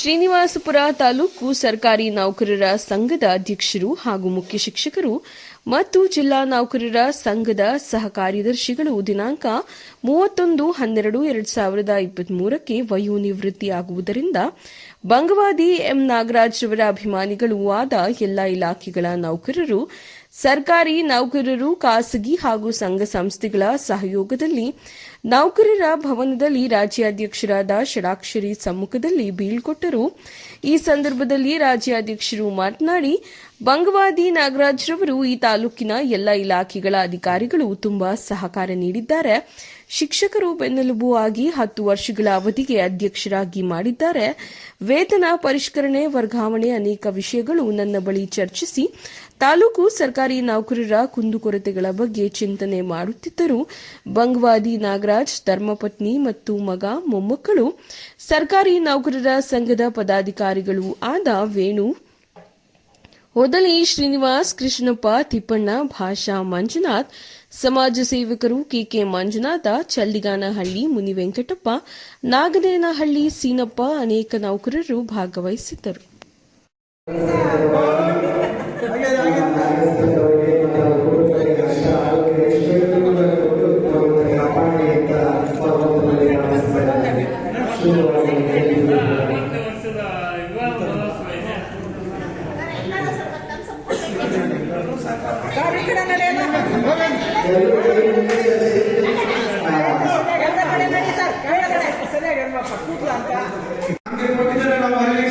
ಶ್ರೀನಿವಾಸಪುರ ತಾಲೂಕು ಸರ್ಕಾರಿ ನೌಕರರ ಸಂಘದ ಅಧ್ಯಕ್ಷರು ಹಾಗೂ ಮುಖ್ಯ ಶಿಕ್ಷಕರು ಮತ್ತು ಜಿಲ್ಲಾ ನೌಕರರ ಸಂಘದ ಸಹ ಕಾರ್ಯದರ್ಶಿಗಳು ದಿನಾಂಕ ಮೂವತ್ತೊಂದು ಹನ್ನೆರಡು ಎರಡ್ ಸಾವಿರದ ಇಪ್ಪತ್ಮೂರಕ್ಕೆ ವಯೋನಿವೃತ್ತಿಯಾಗುವುದರಿಂದ ಬಂಗವಾದಿ ಎಂ ನಾಗರಾಜ್ ಅವರ ಅಭಿಮಾನಿಗಳೂ ಆದ ಎಲ್ಲಾ ಇಲಾಖೆಗಳ ನೌಕರರು ಸರ್ಕಾರಿ ನೌಕರರು, ಖಾಸಗಿ ಹಾಗೂ ಸಂಘ ಸಂಸ್ಥೆಗಳ ಸಹಯೋಗದಲ್ಲಿ ನೌಕರರ ಭವನದಲ್ಲಿ ರಾಜ್ಯಾಧ್ಯಕ್ಷರಾದ ಷಡಾಕ್ಷರಿ ಸಮ್ಮುಖದಲ್ಲಿ ಬೀಳ್ಕೊಟ್ಟರು ಈ ಸಂದರ್ಭದಲ್ಲಿ ರಾಜ್ಯಾಧ್ಯಕ್ಷರು ಮಾತನಾಡಿ, ಬಂಗವಾದಿ ನಾಗರಾಜ್ರವರು ಈ ತಾಲೂಕಿನ ಎಲ್ಲ ಇಲಾಖೆಗಳ ಅಧಿಕಾರಿಗಳು ತುಂಬಾ ಸಹಕಾರ ನೀಡಿದ್ದಾರೆ. ಶಿಕ್ಷಕರು ಬೆನ್ನೆಲುಬು ಆಗಿ ಹತ್ತು ವರ್ಷಗಳ ಅವಧಿಗೆ ಅಧ್ಯಕ್ಷರಾಗಿ ಮಾಡಿದ್ದಾರೆ. ವೇತನ ಪರಿಷ್ಕರಣೆ, ವರ್ಗಾವಣೆ ಅನೇಕ ವಿಷಯಗಳು ನನ್ನ ಬಳಿ ಚರ್ಚಿಸಿ, ತಾಲೂಕು ಸರ್ಕಾರಿ ನೌಕರರ ಕುಂದುಕೊರತೆಗಳ ಬಗ್ಗೆ ಚಿಂತನೆ ಮಾಡುತ್ತಿದ್ದರು. ಬಂಗ್ವಾದಿ ನಾಗರಾಜ್, ಧರ್ಮಪತ್ನಿ ಮತ್ತು ಮಗ ಮೊಮ್ಮಕ್ಕಳು, ಸರ್ಕಾರಿ ನೌಕರರ ಸಂಘದ ಪದಾಧಿಕಾರಿಗಳು ಆದ ವೇಣು ಹೊದಲಿ ಶ್ರೀನಿವಾಸ್ ಕೃಷ್ಣಪ್ಪ ತಿಪ್ಪಣ್ಣ ಭಾಷಾ ಮಂಜುನಾಥ್, ಸಮಾಜ ಸೇವಕರು ಕೆಕೆ ಮಂಜುನಾಥ ಚಲ್ಲಿಗಾನಹಳ್ಳಿ ಮುನಿವೆಂಕಟಪ್ಪ ನಾಗದೇನಹಳ್ಳಿ ಸೀನಪ್ಪ ಅನೇಕ ನೌಕರರು ಭಾಗವಹಿಸಿದ್ದರು.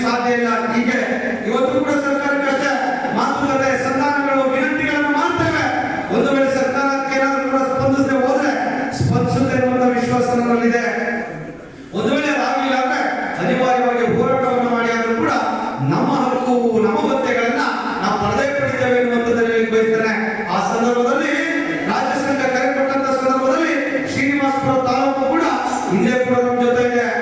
ಸಾಧ್ಯ ಇಲ್ಲ ಹೀಗೆ ಇವತ್ತು ಕೂಡ ಸರ್ಕಾರಕ್ಕಷ್ಟೇ ಮಾತುಕತೆ ಸಂಧಾನಗಳು ವಿನಂತಿಗಳನ್ನು ಮಾಡ್ತೇವೆ ಒಂದು ವೇಳೆ ಸರ್ಕಾರಕ್ಕೆ ಏನಾದರೂ ಕೂಡ ಸ್ಪಂದಿಸದೆ ಹೋದ್ರೆ ಸ್ಪಂದಿಸುತ್ತೆ ಅನ್ನುವಂಥ ವಿಶ್ವಾಸ Aleluia.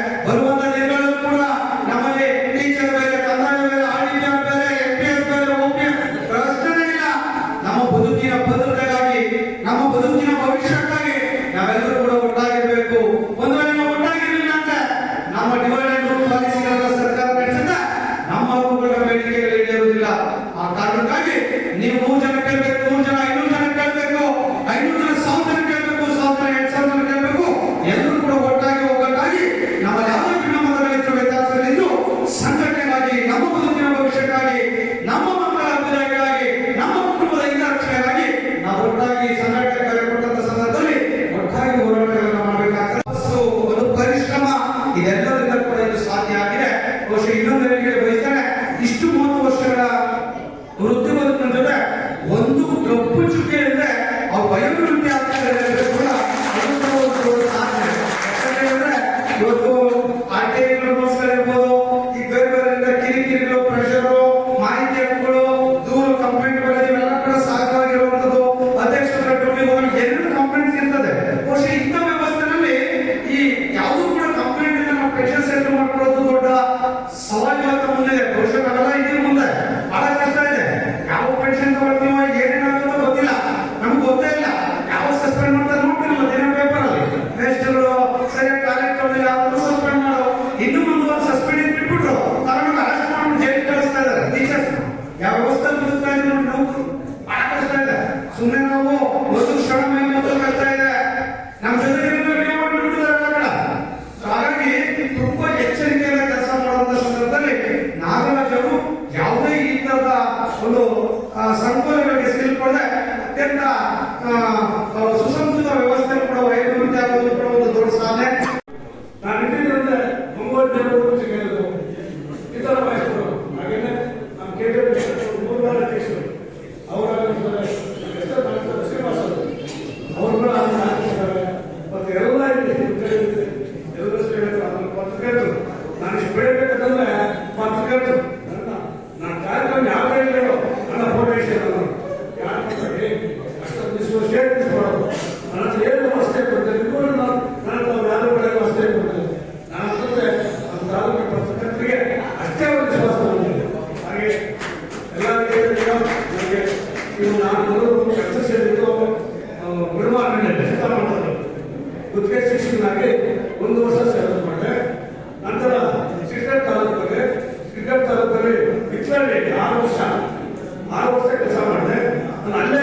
ಬೆಳಿಬೇಕಂತಂದ್ರೆ ಮಾತೃಕರ್ತರು ಆರು ವರ್ಷ ಆರು ವರ್ಷ ಕೆಲಸ ಮಾಡಿದೆ ನಾಲ್ಕು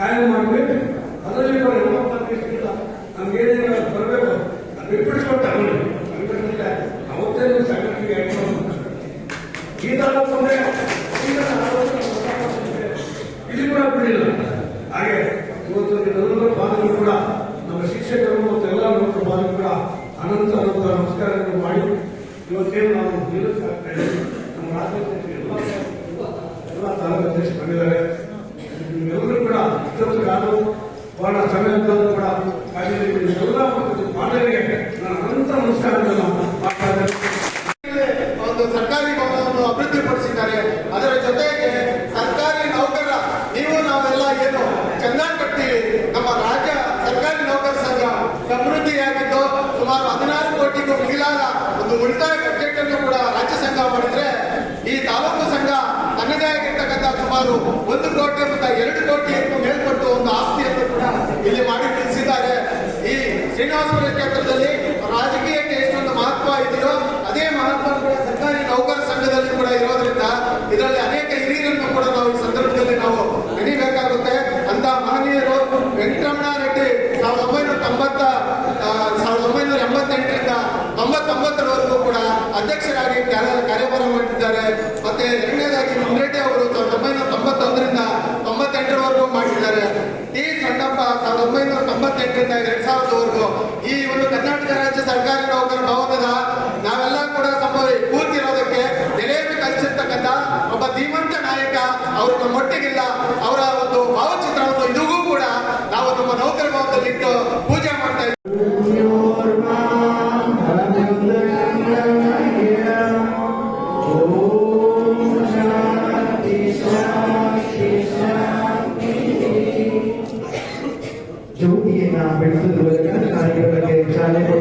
ಕಾಯಂ ಮಾಡಬೇಕು. ಅದರಲ್ಲಿ ಕೂಡ ಎಂಬತ್ತು ಲಕ್ಷಕ್ಕಿಂತ ನಮ್ಗೆ ಏನೇನು ಬರಬೇಕು ಅದು ಬಿಟ್ಬಿಡ್ಸ್ಕೊಂಡು ತಗೊಂಡು ಸಂಘಟನೆ ಅವತ್ತೇ ನೀವು ಸಂಘಟನೆಗೆ ಆಯ್ಕೆ ಮಾಡ್ಬೇಕು. ಈ ತಾಲೂಕು ಅಂದ್ರೆ ಈಗ ಆಲೋಚನೆ ಮಾಡ್ಕೊಂಡಿದ್ದೆ. ಇಲ್ಲಿ ಕೂಡ ಬಿಡಲಿಲ್ಲ ಹಾಗೆ ಇವತ್ತು ನಿಮ್ಮೆಲ್ಲರ ಪಾಲನೆ ಕೂಡ ನಮ್ಮ ಶಿಕ್ಷಕರು ಮತ್ತು ಎಲ್ಲ ನಮ್ಮ ಪಾಲನೆ ಕೂಡ ಅನಂತ ಅನಂತ ನಮಸ್ಕಾರಗಳನ್ನು ಮಾಡಿ ಇವತ್ತೇನು ನಾವು ನಿಲ್ಲಿಸ್ತಾ ಇದ್ದೀವಿ ನಮ್ಮ ರಾಜ್ಯಾಧ್ಯಕ್ಷರು ಎಲ್ಲ ಎಲ್ಲ ತಾಲೂಕು ಅಧ್ಯಕ್ಷರು ಬಂದಿದ್ದಾರೆ ನಿಮ್ಮೆಲ್ಲರೂ ಕೂಡ ಇಷ್ಟೊತ್ತು ನಾನು ಬಹಳ ಸಮಯ ಕೂಡ ಕಾಯ್ದಿದ್ದೀವಿ ಎಲ್ಲ ಮತ್ತು ಮಾನವರಿಗೆ ನಾನು ಅನಂತ ನಮಸ್ಕಾರಗಳನ್ನು ಮಾಡ್ತಾ ಇದ್ದೇನೆ ಒಂದು ಸರ್ಕಾರಿ ಭವನವನ್ನು ಅಭಿವೃದ್ಧಿಪಡಿಸಿದ್ದಾರೆ ಅದರ ಜೊತೆಗೆ ಸರ್ಕಾರಿ ನೌಕರರ ನೀವು ನಾವೆಲ್ಲ ಏನು ಚಂದಾನ್ ಕಟ್ತೀವಿ ನಮ್ಮ ರಾಜ್ಯ ಸರ್ಕಾರಿ ನೌಕರ ಸಂಘ ಸಮೃದ್ಧಿಯಾಗಿದ್ದು ಸುಮಾರು ಹದಿನಾರು ಕೋಟಿಗೂ ಮಿಗಿಲಾದ ಒಂದು ಉಳಿತಾಯ ಬಜೆಟ್ ಅನ್ನು ಕೂಡ ರಾಜ್ಯ ಸಂಘ ಮಾಡಿದ್ರೆ ಈ ತಾಲೂಕು ಸಂಘ ತನ್ನದೇ ಆಗಿರ್ತಕ್ಕಂಥ ಸುಮಾರು ಒಂದು ಕೋಟಿ ಮತ್ತು ಎರಡು ಕೋಟಿಯನ್ನು ಮೇಲ್ಪಟ್ಟು ಒಂದು ಆಸ್ತಿಯನ್ನು ಕೂಡ ಇಲ್ಲಿ ಮಾಡಿ ತಿಳಿಸಿದ್ದಾರೆ. ಈ ಶ್ರೀನಿವಾಸಪುರ ಕ್ಷೇತ್ರದಲ್ಲಿ ರಾಜಕೀಯಕ್ಕೆ ಎಷ್ಟೊಂದು ಮಹತ್ವ ಇದೆಯೋ ಅದೇ ಮಹತ್ವ ಕೂಡ ಸರ್ಕಾರಿ ನೌಕರ ಸಂಘದಲ್ಲಿ ಕೂಡ ಇರೋದ್ರಿಂದ ಇದರಲ್ಲಿ ಅನೇಕ ಹಿರಿಯರನ್ನು ಕೂಡ ನಾವು ಈ ಸಂದರ್ಭದಲ್ಲಿ ನಾವು ನೆನೀಬೇಕಾಗುತ್ತೆ ಅಂತ ಮಹನೀಯರು ವೆಂಕಟರಮಣ ರೆಡ್ಡಿ ಸಾವಿರದ ಒಂಬೈನೂರ ತೊಂಬತ್ತ ಆ, ಸಾವಿರದ ಒಂಬೈನೂರ ಎಂಬತ್ತೆಂಟರಿಂದ ತೊಂಬತ್ತೊಂಬತ್ತರವರೆಗೂ ಕೂಡ ಅಧ್ಯಕ್ಷರಾಗಿ ಕಾರ್ಯ- ಕಾರ್ಯಭಾರ ಮಾಡಿದ್ದಾರೆ. ಮತ್ತೆ ಎರಡನೇದಾಗಿ ಮುನ್ರೆಡ್ಡಿ ಅವರು ಸಾವಿರದ ಒಂಬೈನೂರ ತೊಂಬತ್ತೊಂದರಿಂದ ತೊಂಬತ್ತೆಂಟರವರೆಗೂ ಮಾಡಿದ್ದಾರೆ. ಟಿ ಸಣ್ಣಪ್ಪ ಸಾವಿರದ ಒಂಬೈನೂರ ತೊಂಬತ್ತೆಂಟರಿಂದ ಎರಡ್ ಸಾವಿರದವರೆಗೂ ಈ ಒಂದು ಕರ್ನಾಟಕ ರಾಜ್ಯ ಸರ್ಕಾರಿ ನೌಕರ ಭವನದ ನಾವೆಲ್ಲ ಕೂಡ ಸಂಭವ ಕೂತಿರೋದಕ್ಕೆ ನೆಲೆಯನ್ನು ಕಲಿಸಿರ್ತಕ್ಕಂಥ ಒಬ್ಬ ಧೀಮಂತ ನಾಯಕ ಅವರು ನಮ್ಮೊಟ್ಟಿಗಿಲ್ಲ ಅವರ ಒಂದು ಭಾವಚಿತ್ರವನ್ನು ಇದೂ ಕೂಡ ನಾವು ನಮ್ಮ ನೌಕರ ಭವನದಲ್ಲಿ ಇಟ್ಟು ಕಾರ್ಯಗಳಿಗೆ ಚಾಲನೆ ಕೊಡುವಂತ